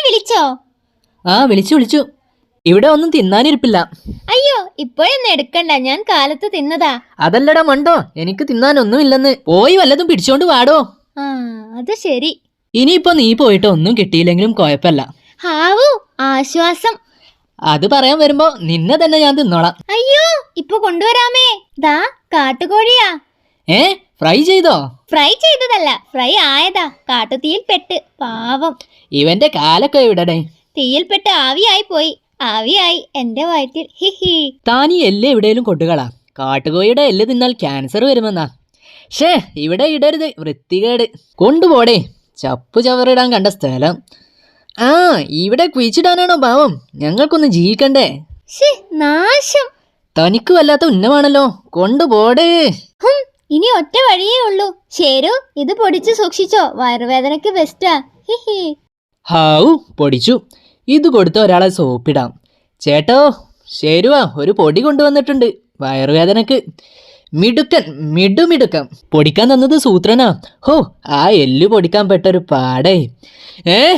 എന്നെ വിളിച്ചോ? ആ വിളിച്ചു വിളിച്ചു. ഇവിടെ ഒന്നും തിന്നാനിരിപ്പില്ല. അയ്യോ ഇപ്പോഴൊന്നും എടുക്കണ്ട. ഞാൻ കാലത്ത് തിന്നതാ. അതല്ലടാ മണ്ടോ. എനിക്ക് തിന്നാനൊന്നുമില്ലെന്ന്. പോയി വല്ലതും പിടിച്ചോണ്ട് വാടോ. ആ അത് ശരി. ഇനിയിപ്പോ നീ പോയിട്ട് ഒന്നും കിട്ടിയില്ലെങ്കിലും കുഴപ്പമില്ല. ഹാവു ആശ്വാസം. അത് പറയാൻ വരുമ്പോ നിന്നെ തന്നെ ഞാൻ തിന്നോളാം. അയ്യോ ഇപ്പൊ കൊണ്ടുവരാമേ. ദാ കാട്ടുകോഴിയാ. ഏ? ഫ്രൈ ചെയ്തോ? ഫ്രൈ ചെയ്തതല്ല ഫ്രൈ ആയതാ. കാട്ടുതീയിൽ പെട്ട്. പാവം. ഇവന്റെ കാലൊക്കെ ഇവിടടെ തീയിൽപ്പെട്ട് ആവിയായി പോയി. ആവിയായി എന്റെ വയറ്റിൽ. ഹിഹി താൻ ഈ എല്ല് എവിടെയും കൊട്ടുകളാ കാട്ടുകോഴിയുടെ എല്ല് തിന്നാൽ ക്യാൻസർ വരുമെന്നാ. ഷേ ഇവിടെ ഇടരുത്. വൃത്തികേട്. കൊണ്ടുപോടേ. ചപ്പു ചവറിടാൻ കണ്ട സ്ഥലം. ആ ഇവിടെ കുഴിച്ചിടാനാണോ പാവം? ഞങ്ങൾക്കൊന്ന് ജീവിക്കണ്ടേ? നാശം. തനിക്ക് വല്ലാത്ത ഉന്നമാണല്ലോ. കൊണ്ടുപോടേ. ഇനി ഒറ്റ വഴിയേ ഉള്ളൂ. ശരു ഇത് പൊടിച്ച് സൂക്ഷിച്ചോ. വയറുവേദനക്ക് ബെസ്റ്റാ ഹിഹി ഹാവു പൊടിച്ചു. ഇത് കൊടുത്ത ഒരാളെ സോപ്പിടാം. ചേട്ടോ ശരുവാ ഒരു പൊടി കൊണ്ടുവന്നിട്ടുണ്ട്. വയറുവേദനക്ക് മിടുക്കൻ മിടുമിടുക്കം പൊടിക്കാൻ തന്നത് സൂത്രനാ. ഹോ ആ എല്ല് പൊടിക്കാൻ പെട്ടൊരു പാടേ. ഏ